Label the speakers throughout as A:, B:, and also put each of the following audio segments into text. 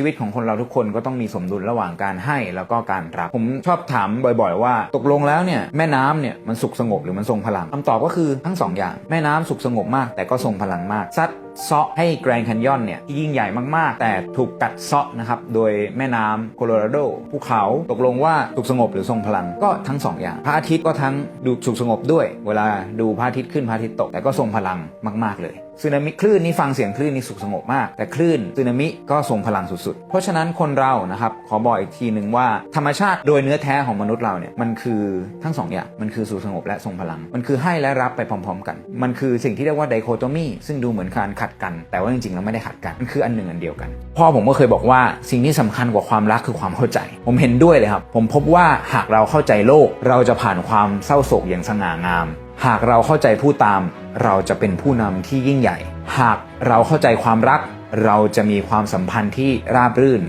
A: ชีวิตของคนเราทุกคนก็ต้องมีสมดุลระหว่างการให้แล้วก็การรับ ผมชอบถามบ่อยๆ ว่า ตกลงแล้วเนี่ยแม่น้ำเนี่ยมันสุขสงบหรือมันทรงพลังคำตอบก็คือทั้งสองอย่างแม่น้ำสุขสงบมากแต่ก็ทรงพลังมากซัด เซาะให้แกรนด์แคนยอนเนี่ยที่ยิ่งใหญ่มากๆ แต่ถูกกัดเซาะนะครับโดยแม่น้ำโคโลราโดภูเขาตกลงว่าสุขสงบหรือทรงพลังก็ทั้งสองอย่าง พระอาทิตย์ก็ทั้งดูสุขสงบด้วย เวลาดูพระอาทิตย์ขึ้นพระอาทิตย์ตกแต่ก็ทรงพลังมาก ๆเลยสึนามิคลื่นนี่ฟังเสียงคลื่นนี่สุขสงบมาก แต่คลื่นสึนามิก็ทรงพลังสุดๆ เพราะฉะนั้นคนเรานะครับขอบอกอีกทีหนึ่งว่าธรรมชาติโดยเนื้อแท้ของมนุษย์เราเนี่ยมันคือทั้งสองอย่างมันคือสุขสงบและทรงพลัง มันคือให้และรับไปพร้อม ๆ กัน มันคือสิ่งที่เรียกว่าไดโคโตมีซึ่งดูเหมือนการขัดกัน แต่ว่าจริงๆแล้วไม่ได้ขัดกันมันคืออันหนึ่งอันเดียวกันพ่อผมก็เคยบอกว่าสิ่งที่สำคัญกว่าความรักคือความเข้าใจ ผมเห็นด้วยเลยครับ ผมพบว่าหากเราเข้าใจโลก เราจะผ่านความเศร้าโศกอย่างสง่างาม หากเราเข้าใจผู้ตาม เราจะเป็นผู้นำที่ยิ่งใหญ่ หากเราเข้าใจความรัก เราจะมีความสัมพันธ์ที่ราบรื่น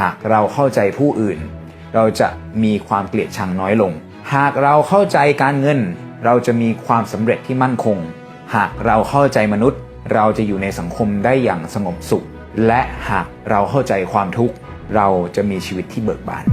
A: หากเราเข้าใจผู้อื่น เราจะมีความเกลียดชังน้อยลง หากเราเข้าใจการเงิน เราจะมีความสำเร็จที่มั่นคง หากเราเข้าใจมนุษย์ เราจะอยู่ในสังคมได้อย่างสงบสุข และหากเราเข้าใจความทุกข์ เราจะมีชีวิตที่เบิกบาน